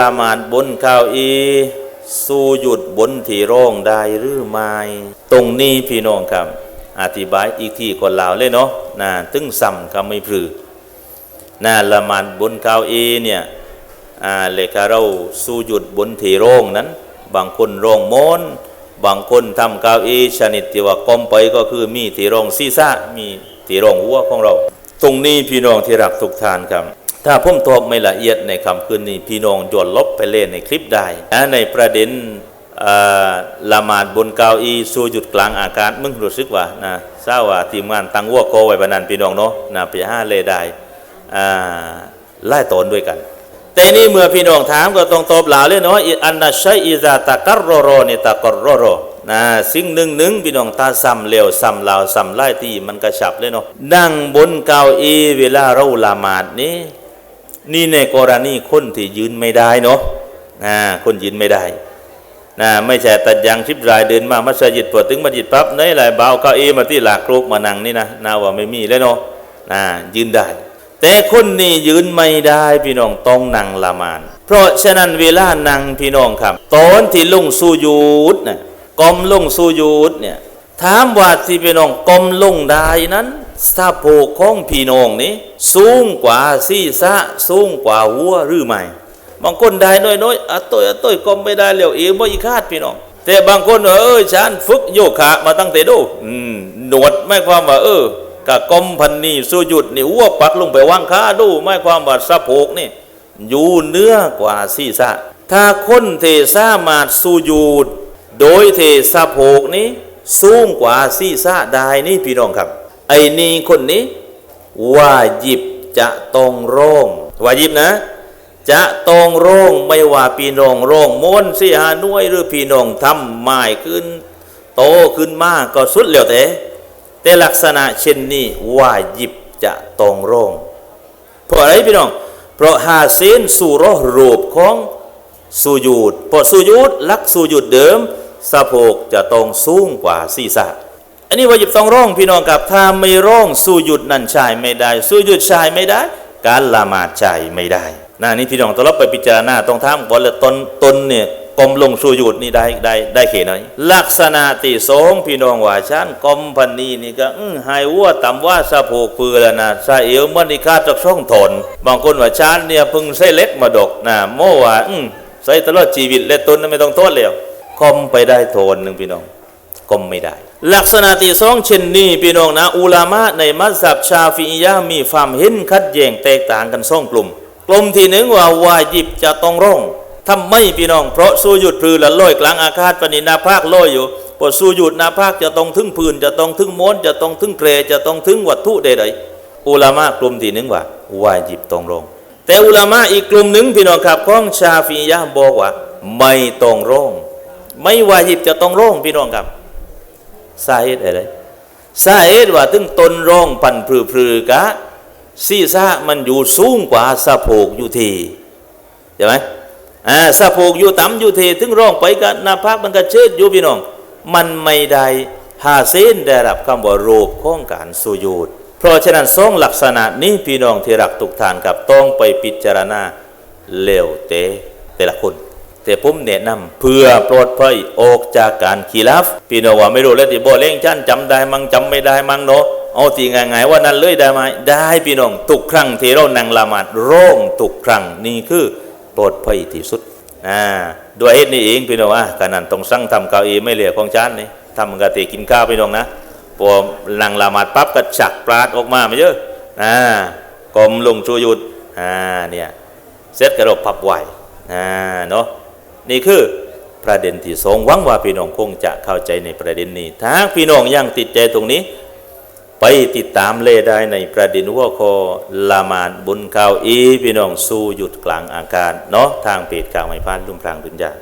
ละหมาดบนเก้าอี สู้หยุดบนที่ร่องได้หรือไม่ตรงนี้พี่น้องครับ อธิบายอีกทีคนลาวเลยเนาะนะตึงซ้ำก็ไม่พลือนะละหมาดบนเก้าอีเนี่ยอ่าเลขาเราสู้หยุดบนที่ร่องนั้น บางคนร่องมนบางคนทำเก้าอีชนิดที่ว่ากลมไปก็คือมีที่ร่องศีรษะมีที่ร่องหัวของเรา ตรงนี้พี่น้องที่รักทุกทานครับ ถ้าผมตอบไม่ละเอียดในคำคืนนี้พี่น้องจดลบไปเล่นในคลิปได้นะในประเด็นละหมาดบนเกาอีสู่จุดกลางอากาศมึงรู้สึกว่านะทราบว่าทีมงานตั้งวัวโคไว้บนันพี่น้องเนาะนะไปห้าเลได้ไล่ตนด้วยกัน แต่นี่เมื่อพี่น้องถามก็ต้องตอบหลาเลยเนาะอันนัชชัยอิซาตะกัรโรโรนี่ตะกรโรโรนะสิ่งหนึ่งหนึ่งพี่น้องตาซ้ำเร็วซ้ำลาวซ้ำไล่ที่มันกระฉับเลยเนาะนั่งบนเก้าอีเวลาเราละหมาดนี้ นี่ในกรณีคนที่ยืนไม่ได้เนาะนะคนยืนไม่ได้นะไม่ใช่ตัดยางชิบรายเดินมามัสยิดปวดถึงมัสยิดปั๊บเนยหลายเบาเก้าอี้มาที่หลากครุกมานั่งนี่นะนาว่าไม่มีเลยเนาะนะยืนได้ แต่คนนี่ยืนไม่ได้พี่น้องต้องนั่งละมาน เพราะฉะนั้นเวลานั่งพี่น้องครับตอนที่ลงสูญูดนะกอมลงสูญูดเนี่ยถามว่าที่พี่น้องกอมลงได้นั้น สะโพกของพี่น้องนี้สูงกว่าศีรษะสูงกว่าหัวหรือไม่บางคนได้น้อยๆอะต้อยอะต้อยกอมไม่ได้แล้วเองบ่อีคาดพี่น้องแต่บางคนเออฉันฝึกโยคะมาตั้งแต่ดูหนวดไม่ความว่าเออกะกอมพันนี่สู้หยุดนี่อ้วปักลงไปวางขาดูไม่ความว่าสะโพกนี่อยู่เนื้อกว่าศีรษะถ้าคนเทสามารถสู้หยุดโดยเทสะโพกนี้สูงกว่าศีรษะได้นี่พี่น้องครับ ไอ้นี่คนนี้วาหยิบจะตรงโร่งวาหยิบนะ จะตรงโร่งไม่ว่าพี่น้องโร่งม้วนสีหาหน่วยหรือพี่น้องทำไม้ขึ้น โตขึ้นมากก็สุดแล้วแต่แต่ลักษณะเช่นนี้วาหยิบจะตรงโร่งเพราะอะไรพี่น้อง เพราะหาเส้นสู่รอรูปของสูญูดเพราะสูญูดลักสูญูดเดิมสะโพกจะตรงสูงกว่าศีรษะ อันนี้วายิบต้องร่องพี่น้องกับถ้าไม่ร่องสู้หยุดนั่นใช่ไม่ได้ สู้หยุดใช่ไม่ได้ การละหมาดใช่ไม่ได้นะนี่พี่น้องต้องรับไปพิจารณาต้องถามก่อนเลยตนตนเนี่ยกลมลงสู้หยุดนี่ได้ได้ได้เขตไหนลักษณะที่สงพี่น้องว่าชันกลมพันนีนี่ก็อื้อหายวัวต่ำว่าสะโพกเปือแล้วนะสะเอวมันนี่คาดจากช่องทนบางคนว่าชันเนี่ยพึ่งใส่เล็กมาดกนะโม่ว่าอื้อใส่ตลอดชีวิตและตนนั้นไม่ต้องโทษแล้วคอมไปได้โทนหนึ่งพี่น้อง ก็ไม่ได้ ลักษณะที่สองเช่นนี้พี่น้องนะ อุลามะในมัสยิดชาฟีอียะมีความเห็นคัดแย้งแตกต่างกันสองกลุ่ม กลุ่มที่หนึ่งว่าวาจิบจะต้องร่องทำไม่พี่น้อง เพราะสู้หยุดพือละลอยกลางอากาศปณินาภาคลอยอยู่พอสู้หยุดนาภาคจะต้องถึงพื้นจะต้องถึงม้วนจะต้องถึงเกรจะต้องถึงวัตถุใดๆอุลามะกลุ่มที่หนึ่งว่าวาจิบต้องร่องแต่อุลามะอีกกลุ่มหนึ่งพี่น้องครับของชาฟีอียะบอกว่า ไม่ต้องร่องไม่วาจิบจะต้องร่องพี่น้องครับ สาเหตุอะไรสาเหตุว่าถึงตนร้องปันพรือพรือกะศีรษะมันอยู่สูงกว่าสะโพกอยู่ทีใช่ไหมอ่าสะโพกอยู่ต่ำอยู่ทีถึงร้องไปกันหน้าพักมันก็เชิดอยู่พี่น้อง มันไม่ได้หาเส้นได้รับคำว่าโรคข้องการสุญูดเพราะฉะนั้นสองลักษณะนี้พี่น้องที่รักทุกทานกับต้องไปพิจารณาเร็วเตแต่ละคน แต่ผมแนะนำเพื่อปลดภัยออกจากการขีลับพี่น้องว่าไม่รู้แล้วที่บ่เล่งชั้นจำได้มั้งจำไม่ได้มั้งเนาะเอาทีง่ายๆว่านั้นเลยได้ไหมได้พี่น้องทุกครั้งที่เรานั่งละหมาดโร่งทุกครั้งนี่คือปลอดภัยที่สุดอ่าด้วยเหตุนี้เองพี่น้องว่าการนั้นต้องสั่งทำเก้าอี้ไม่เหลือของชั้นนี่ทำกะติกินข้าวพี่น้องนะพอนั่งละหมาดปั๊บก็ฉักปราดออกมาไม่เยอะอ่ากลมลงชูยุดอ่าเนี่ยเสร็จกระโดดพับไหวอ่าเนาะ นี่คือประเด็นที่สองหวังว่าพี่น้องคงจะเข้าใจในประเด็นนี้ ถ้าพี่น้องยังติดใจตรงนี้ ไปติดตามเล่ได้ในประเด็นหัวข้อละมานบุญข่าวอี พี่น้องสู้หยุดกลางอาการเนาะทางเพจข่าวไม่พลาดลุ่มพรางดุนยา